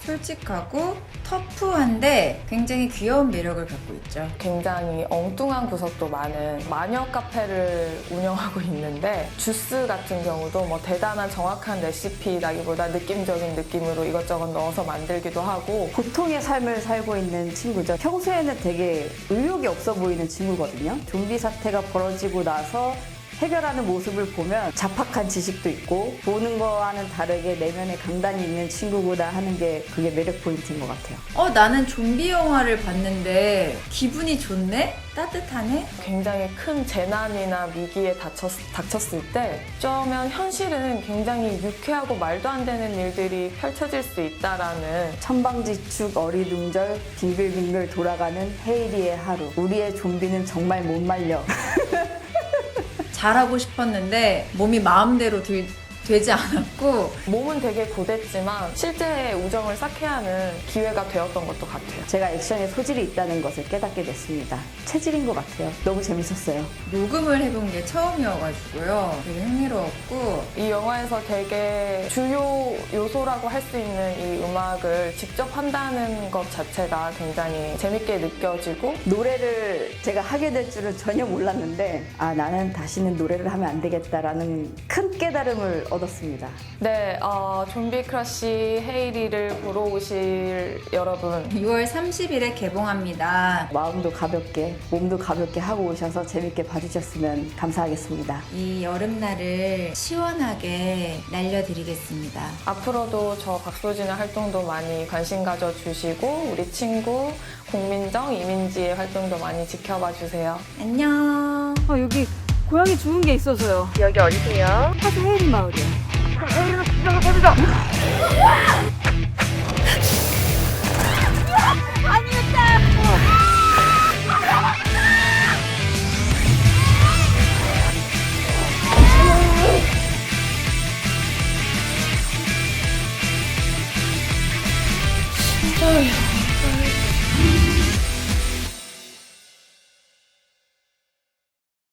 솔직하고 터프한데 굉장히 귀여운 매력을 갖고 있죠. 굉장히 엉뚱한 구석도 많은 마녀 카페를 운영하고 있는데 주스 같은 경우도 뭐 대단한 정확한 레시피라기보다 느낌적인 느낌으로 이것저것 넣어서 만들기도 하고 보통의 삶을 살고 있는 친구죠. 평소에는 되게 의욕이 없어 보이는 친구거든요. 좀비 사태가 벌어지고 나서 해결하는 모습을 보면 잡학한 지식도 있고 보는 거와는 다르게 내면에 강단이 있는 친구구나 하는 게 그게 매력 포인트인 것 같아요. 어, 나는 좀비 영화를 봤는데 기분이 좋네? 따뜻하네? 굉장히 큰 재난이나 위기에 닥쳤, 닥쳤을 때 어쩌면 현실은 굉장히 유쾌하고 말도 안 되는 일들이 펼쳐질 수 있다라는 천방지축 어리둥절 빙글빙글 돌아가는 헤이리의 하루. 우리의 좀비는 정말 못 말려. 잘하고 싶었는데 몸이 마음대로 들- 되지 않았고 몸은 되게 고됐지만 실제의 우정을 쌓게 하는 기회가 되었던 것도 같아요. 제가 액션에 소질이 있다는 것을 깨닫게 됐습니다. 체질인 것 같아요. 너무 재밌었어요. 녹음을 해본 게 처음이어가지고요. 되게 흥미로웠고 이 영화에서 되게 주요 요소라고 할 수 있는 이 음악을 직접 한다는 것 자체가 굉장히 재밌게 느껴지고 노래를 제가 하게 될 줄은 전혀 몰랐는데 아 나는 다시는 노래를 하면 안 되겠다라는 큰 깨달음을 얻었습니다. 네, 어, 좀비 크러쉬 헤이리를 보러 오실 여러분 6월 30일에 개봉합니다. 마음도 가볍게 몸도 가볍게 하고 오셔서 재밌게 봐주셨으면 감사하겠습니다. 이 여름날을 시원하게 날려드리겠습니다. 앞으로도 저 박소진의 활동도 많이 관심 가져주시고 우리 친구 공민정, 이민지의 활동도 많이 지켜봐 주세요. 안녕. 아, 여기 고양이 죽은 게 있어서요. 여기 어디세요? 파주 헤이리 마을이요. 진짜